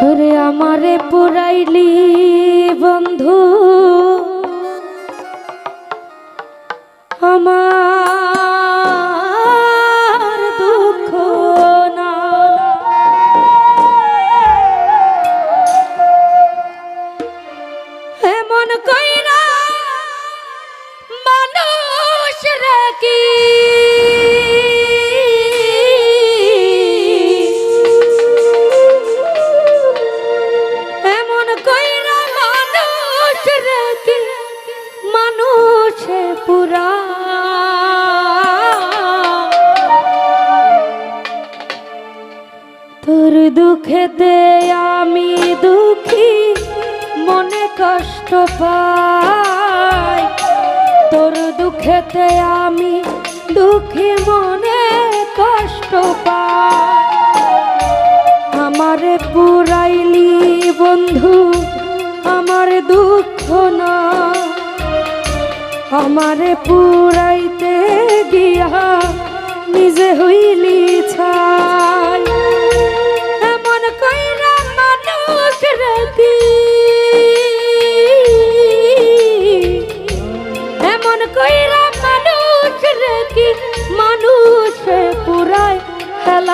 ওরে আমারে পুরাইলি বন্ধু। আমার দুঃখেতে আমি দুঃখী, মনে কষ্ট পাই। তোর দুঃখেতে আমি দুঃখী, মনে কষ্ট পাই। আমারে পুরাইলি বন্ধু, আমার দুঃখ না আমারে পুরাইতে গিয়া নিজে হইলি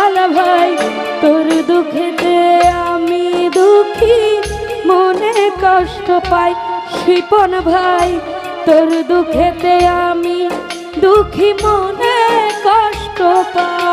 হালাল ভাই, তোর দুঃখেতে আমি দুঃখী, মনে কষ্ট পাই। শিপন ভাই, তোর দুঃখেতে আমি দুঃখী, মনে কষ্ট পাই।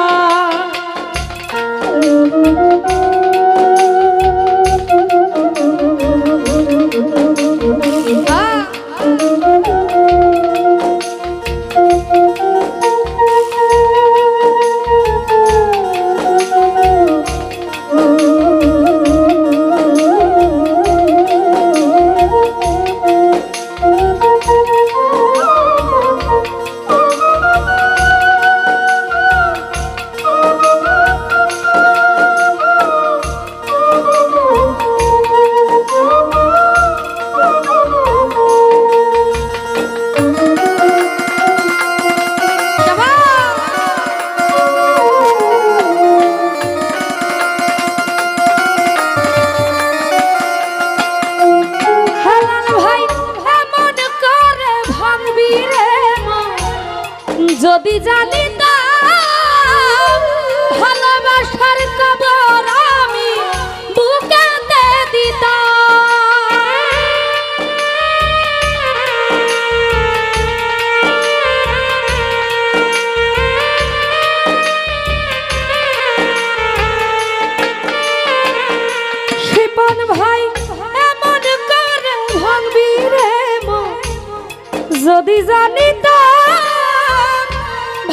যদি জানি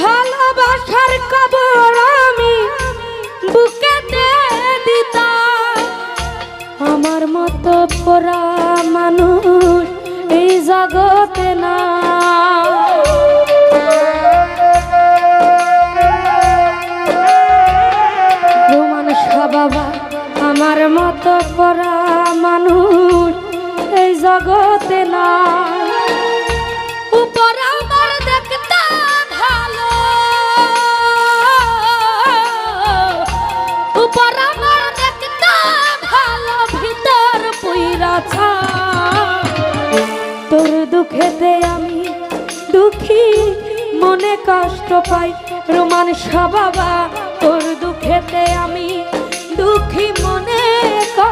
ভালোবাসার কবর আমি বুকেতে দিতাম। আমার মতো পরা মানুষ এই জগতে না। বাবা আমার মতো পরা মানুষ কষ্ট পাই। রোমান বাবা তোর দুঃখেতে আমি দুঃখী মনে কষ্ট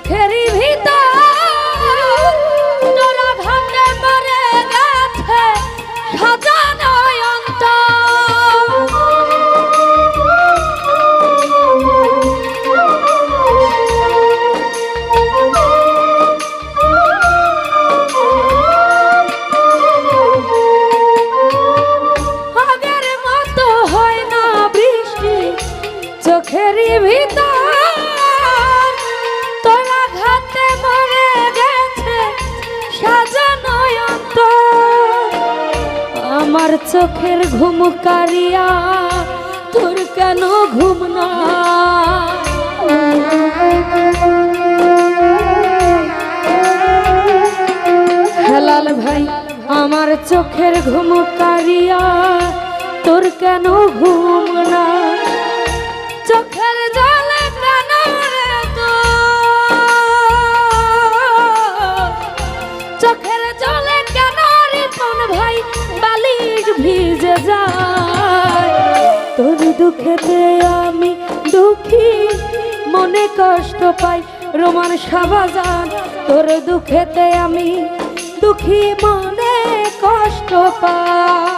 চোখেরই ভিতর চোখের ঘুম কারিয়া তোর কেন ঘুম না হেলাল ভাই, আমার চোখের ঘুম কারিয়া তোর কেন ঘুম না চোখের জলে কেন চোখের জলে কেন ভাই? যায়। তোর দুঃখেতে আমি দুঃখী, মনে কষ্ট পাই, রোমান সাবাজান। তোর দুঃখেতে আমি দুঃখী, মনে কষ্ট পাই।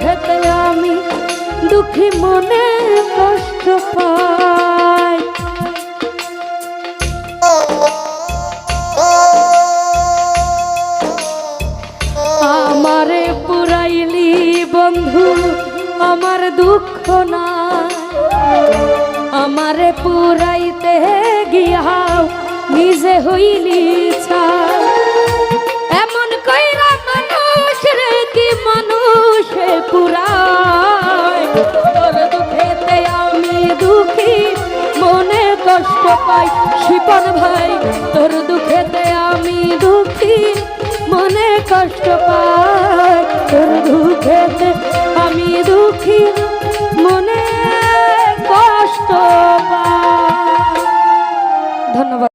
দুঃখতে আমি দুঃখী মনে কষ্ট পাই আমারে পুরাইলি বন্ধু, আমার দুঃখ না আমারে পুরাইতে গিয়াও, নিজে হইলি ছাই। পুরায়। তোর দুঃখেতে আমি দুঃখী, মনে কষ্ট পাই। শিপন ভাই, তোর দুঃখেতে আমি দুঃখী, মনে কষ্ট পাই। তোর দুঃখেতে আমি দুঃখী, মনে কষ্ট পাই। ধন্যবাদ।